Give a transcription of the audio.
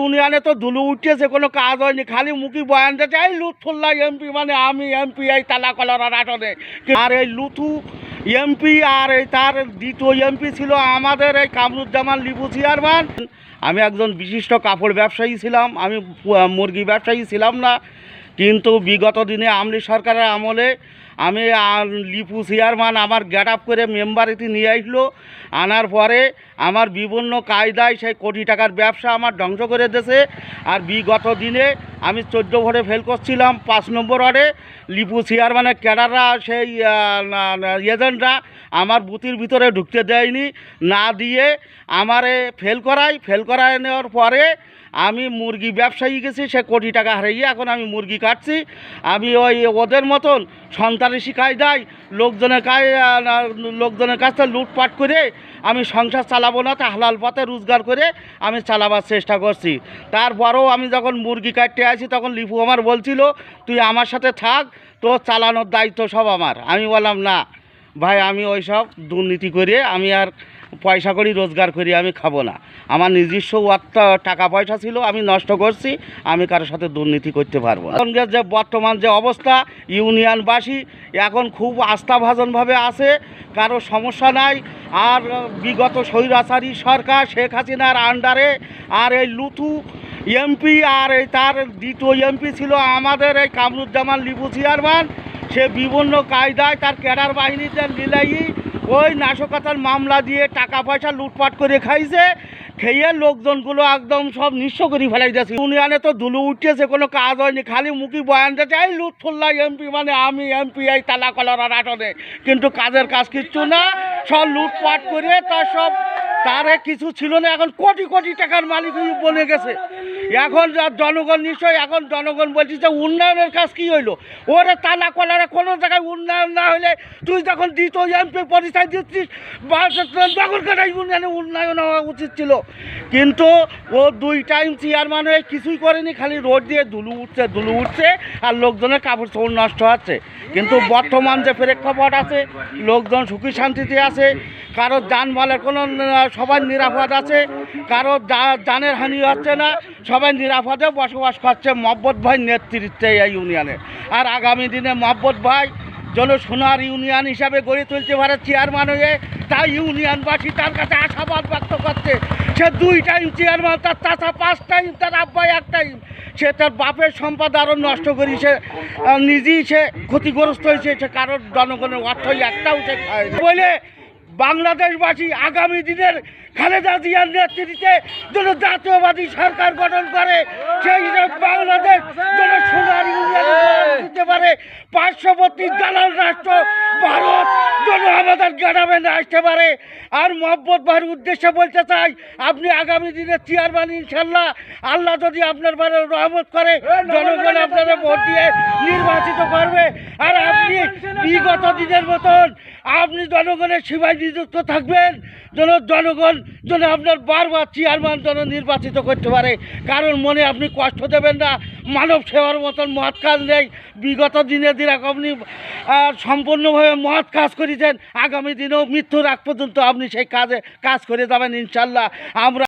ইউনিয়নে তো ধুলু উঠেছে কোনো কাজ হয়নি, খালি মুখি দিতে চাই লুৎফুল্লাহ এমপি মানে আমি এমপি, এই তালা কলার আসনে আর এই লুথু এমপি আর এই তার দ্বিতীয় এমপি ছিল আমাদের এই কামরুজ্জামান লিপু চেয়ারম্যান। আমি একজন বিশিষ্ট কাপড় ব্যবসায়ী ছিলাম, আমি মুরগি ব্যবসায়ী ছিলাম না। কিন্তু বিগত দিনে আমলি সরকারের আমলে আমি লিপু চেয়ারম্যান আমার গেট আপ করে মেম্বারিটি নিয়ে আসলো। আনার পরে আমার বিভিন্ন কায়দায় সেই কোটি টাকার ব্যবসা আমার ধ্বংস করে দিয়েছে। আর বিগত দিনে আমি চোদ্দ ভোটে ফেল করছিলাম, পাঁচ নম্বর ওয়ার্ডে। লিপু চেয়ারম্যানের ক্যাডাররা সেই এজেন্টরা আমার বুথের ভিতরে ঢুকতে দেয়নি। না দিয়ে আমারে ফেল করাই ফেল করায় নেওয়ার পরে আমি মুরগি ব্যবসায়ী গেছি, সে কোটি টাকা হারিয়ে এখন আমি মুরগি কাটছি। আমি ওই ওদের মতন সন্ত্রাসী কায়দায় লোকজনের কায় লোকজনের কাছ থেকে লুটপাট করে আমি সংসার চালাবো না, তা হালাল পথে রোজগার করে আমি চালাবার চেষ্টা করছি। তারপরেও আমি যখন মুরগি কাটতে আসি, তখন লিপু আমার বলছিল, তুই আমার সাথে থাক, তোর চালানোর দায়িত্ব সব আমার। আমি বললাম, না, ভাই, আমি ওই সব দুর্নীতি করে আমি আর পয়সা করি, রোজগার করি, আমি খাব না। আমার নিজস্ব অর্থ টাকা পয়সা ছিল, আমি নষ্ট করছি, আমি কারোর সাথে দুর্নীতি করতে পারব এখনকার যে বর্তমান যে অবস্থা, ইউনিয়নবাসী এখন খুব আস্থাভাজনভাবে আছে, কারও সমস্যা নাই। আর বিগত স্বৈরাচারী সরকার শেখ হাসিনার আন্ডারে আর এই লুথু এমপি আর এই তার দ্বিতীয় এমপি ছিল আমাদের এই কামরুজ্জামান লিপু চেয়ারম্যান। সে বিভিন্ন কায়দায় তার ক্যাডার বাহিনীতে লিলাই ওই নাশকতার মামলা দিয়ে টাকা পয়সা লুটপাট করে খাইছে, খেয়ে লোকজনগুলো একদম সব নিঃস্ব করে ফেলাই দিয়েছে। ইউনিয়নে তো ধুলো উঠেছে, কোনো কাজ হয়নি, খালি মুখি এই লুট ফুল্লাই এমপি মানে আমি এমপি, এই তালা কলার আটনে। কিন্তু কাজের কাজ কিচ্ছু না, সব লুটপাট করে তার সব তারে কিছু ছিল না, এখন কোটি কোটি টাকার মালিক বনে গেছে। এখন যা জনগণ নিশ্চয়ই, এখন জনগণ বলছি যে উন্নয়নের কাজ কি হইল? ওরে তালা কলারে কোনো জায়গায় উন্নয়ন না হলে তুই যখন দ্বিতীয় এমপি পরিচয় দিচ্ছিস বা তখন কাটা ইউনিয়নে উন্নয়ন হওয়া উচিত ছিল? কিন্তু ও দুই টাইম চেয়ারম্যান হয়ে কিছুই করেনি, খালি রোড দিয়ে ধুলু উঠছে ধুলু উঠছে, আর লোকজনের কাপড় চোপড় নষ্ট হচ্ছে। কিন্তু বর্তমান যে প্রেক্ষাপট আছে, লোকজন সুখী শান্তিতে আছে, কারও যানবাহনের কোনো সবাই নিরাপদ আছে, কারও জানের হানি হচ্ছে না, সবাই নিরাপদে বসবাস করছে মহব্বত ভাই নেতৃত্বে এই ইউনিয়নে। আর আগামী দিনে মহব্বত ভাই যেন সোনার ইউনিয়ন হিসাবে গড়ে তুলতে পারে চেয়ারম্যান হয়ে, তাই ইউনিয়নবাসী তার কাছে আশাবাদ ব্যক্ত করছে। সে দুই টাইম চেয়ারম্যান তার চাচা পাঁচ টাইম তার আব্বাই এক টাইম সে তার বাপের সম্পদ আরও নষ্ট করেছে আর নিজেই সে ক্ষতিগ্রস্ত হয়েছে, সে কারোর জনগণের অর্থই একটাও সে বলে বাংলাদেশবাসী আগামী দিনের খালেদা জিয়ার নেতৃত্বে যেন জাতীয়বাদী সরকার গঠন করে সেই হিসেবে বাংলাদেশ যেন সোনার ইউনিয়ন দিতে পারে পার্শ্ববর্তী দালাল রাষ্ট্র ভারত যেন আমাদের গ্রামে আসতে পারে। আর মোহাম্মদ ভাইয়ের উদ্দেশ্যে বলতে চাই, আপনি আগামী দিনে চেয়ারম্যান ইনশাল্লাহ আল্লাহ যদি আপনার বারে রহমত করে, জনগণ আপনারা ভোট দিয়ে নির্বাচিত করবে। আর আপনি বিগত দিনের মতন আপনি জনগণের সেবায় নিযুক্ত থাকবেন, যেন জনগণ যেন আপনার বারবার চেয়ারম্যান যেন নির্বাচিত করতে পারে। কারণ মনে আপনি কষ্ট দেবেন না মানব সেবার মতন মহৎ কাজ নেই। বিগত দিনে যেরকম আপনি সম্পূর্ণভাবে মহৎ কাজ করেছেন, আগামী দিনেও মৃত্যুর আগ পর্যন্ত আপনি সেই কাজে, কাজ করে যাবেন ইনশাল্লাহ। আমরা